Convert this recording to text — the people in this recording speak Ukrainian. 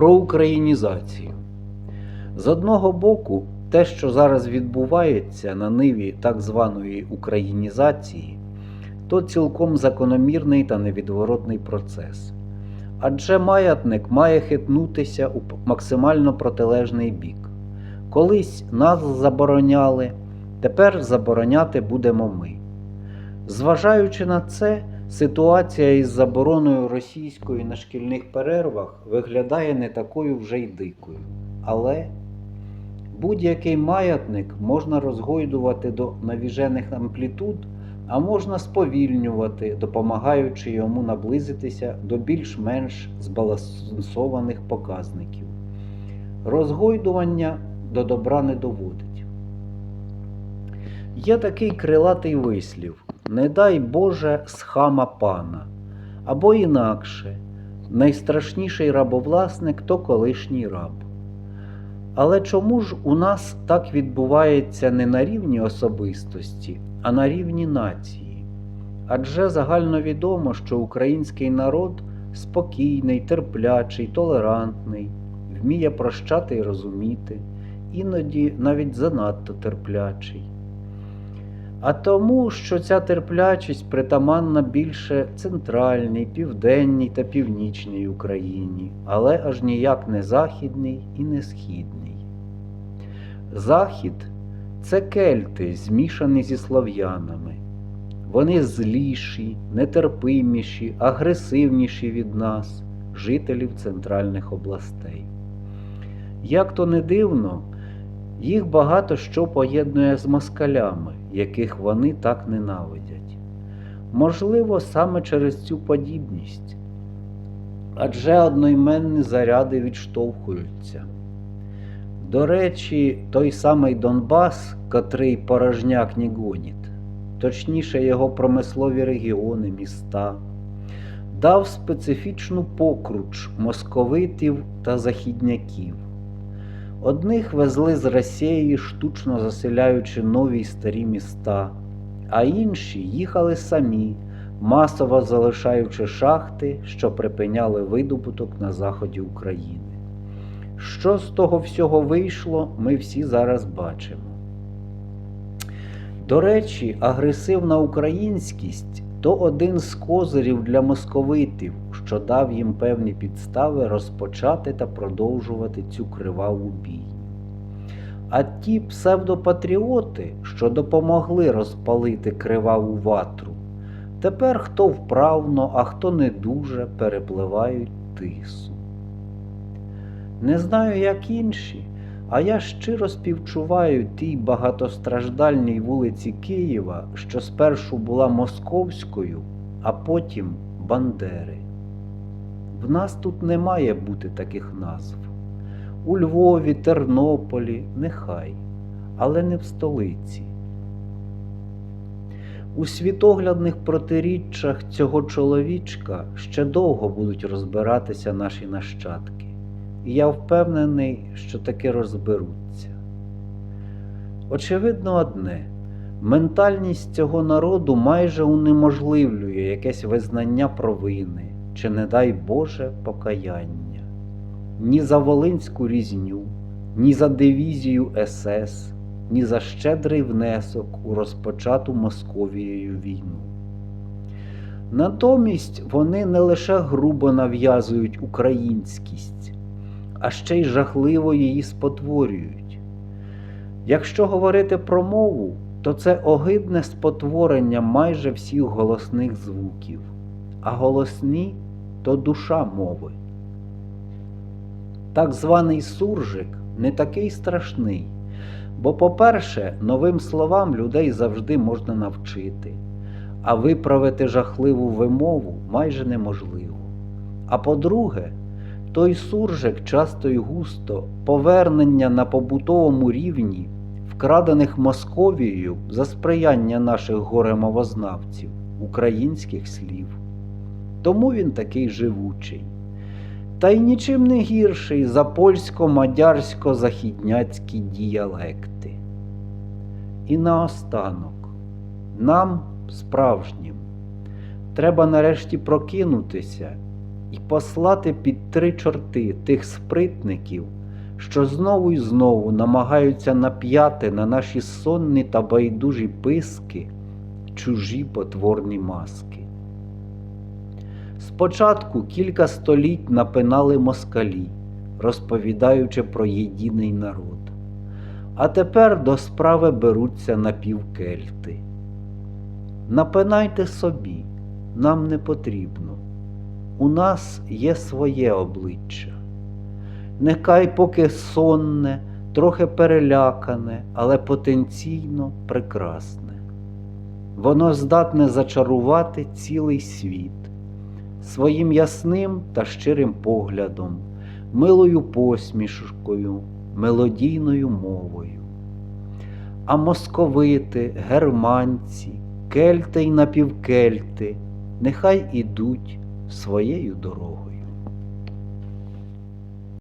про українізацію. З одного боку, те, що зараз відбувається на ниві так званої українізації, то цілком закономірний та невідворотний процес. Адже маятник має хитнутися у максимально протилежний бік. Колись нас забороняли, тепер забороняти будемо ми. Зважаючи на це, ситуація із забороною російської на шкільних перервах виглядає не такою вже й дикою. Але будь-який маятник можна розгойдувати до навіжених амплітуд, а можна сповільнювати, допомагаючи йому наблизитися до більш-менш збалансованих показників. Розгойдування до добра не доводить. Є такий крилатий вислів не дай Боже схама пана. Або інакше, найстрашніший рабовласник то колишній раб. Але чому ж у нас так відбувається не на рівні особистості, а на рівні нації? Адже загальновідомо, що український народ спокійний, терплячий, толерантний, вміє прощати і розуміти, іноді навіть занадто терплячий. А тому, що ця терплячість притаманна більше центральній, південній та північній Україні, але аж ніяк не західній і не східний. Захід це кельти, змішані зі слов'янами. Вони зліші, нетерпиміші, агресивніші від нас, жителів центральних областей. Як то не дивно, їх багато що поєднує з москалями, яких вони так ненавидять. Можливо, саме через цю подібність. Адже одноіменні заряди відштовхуються. До речі, той самий Донбас, котрий порожняк не гонить, точніше його промислові регіони, міста, дав специфічну покруч московитів та західняків. Одних везли з Росії, штучно заселяючи нові й старі міста, а інші їхали самі, масово залишаючи шахти, що припиняли видобуток на заході України. Що з того всього вийшло, ми всі зараз бачимо. До речі, агресивна українськість то один з козирів для московитів, що дав їм певні підстави розпочати та продовжувати цю криваву бійню. А ті псевдопатріоти, що допомогли розпалити криваву ватру, тепер хто вправно, а хто не дуже перепливають тису. Не знаю, як інші, а я щиро співчуваю тій багатостраждальній вулиці Києва, що спершу була московською, а потім Бандери. В нас тут не має бути таких назв. У Львові, Тернополі, нехай, але не в столиці. У світоглядних протиріччях цього чоловічка ще довго будуть розбиратися наші нащадки. І я впевнений, що таки розберуться. Очевидно, одне, ментальність цього народу майже унеможливлює якесь визнання провини чи, не дай Боже, покаяння. Ні за Волинську різню, ні за дивізію СС, ні за щедрий внесок у розпочату Московією війну. Натомість вони не лише грубо нав'язують українськість а ще й жахливо її спотворюють. Якщо говорити про мову, то це огидне спотворення майже всіх голосних звуків, а голосні то душа мови. Так званий суржик не такий страшний, бо, по-перше, новим словам людей завжди можна навчити, а виправити жахливу вимову майже неможливо. А по-друге, той суржик часто й густо повернення на побутовому рівні, вкрадених Московією за сприяння наших горемовознавців, українських слів. Тому він такий живучий. Та й нічим не гірший за польсько-мадярсько-західняцькі діалекти. І наостанок, нам, справжнім, треба нарешті прокинутися і послати під три чорти тих спритників, що знову й знову намагаються нап'яти на наші сонні та байдужі писки чужі потворні маски. Спочатку кілька століть напинали москалі, розповідаючи про єдиний народ. А тепер до справи беруться напівкельти. Напинайте собі, нам не потрібно. У нас є своє обличчя. Нехай поки сонне, трохи перелякане, але потенційно прекрасне. Воно здатне зачарувати цілий світ своїм ясним та щирим поглядом, милою посмішкою, мелодійною мовою. А московити, германці, кельти й напівкельти нехай ідуть своєю дорогою.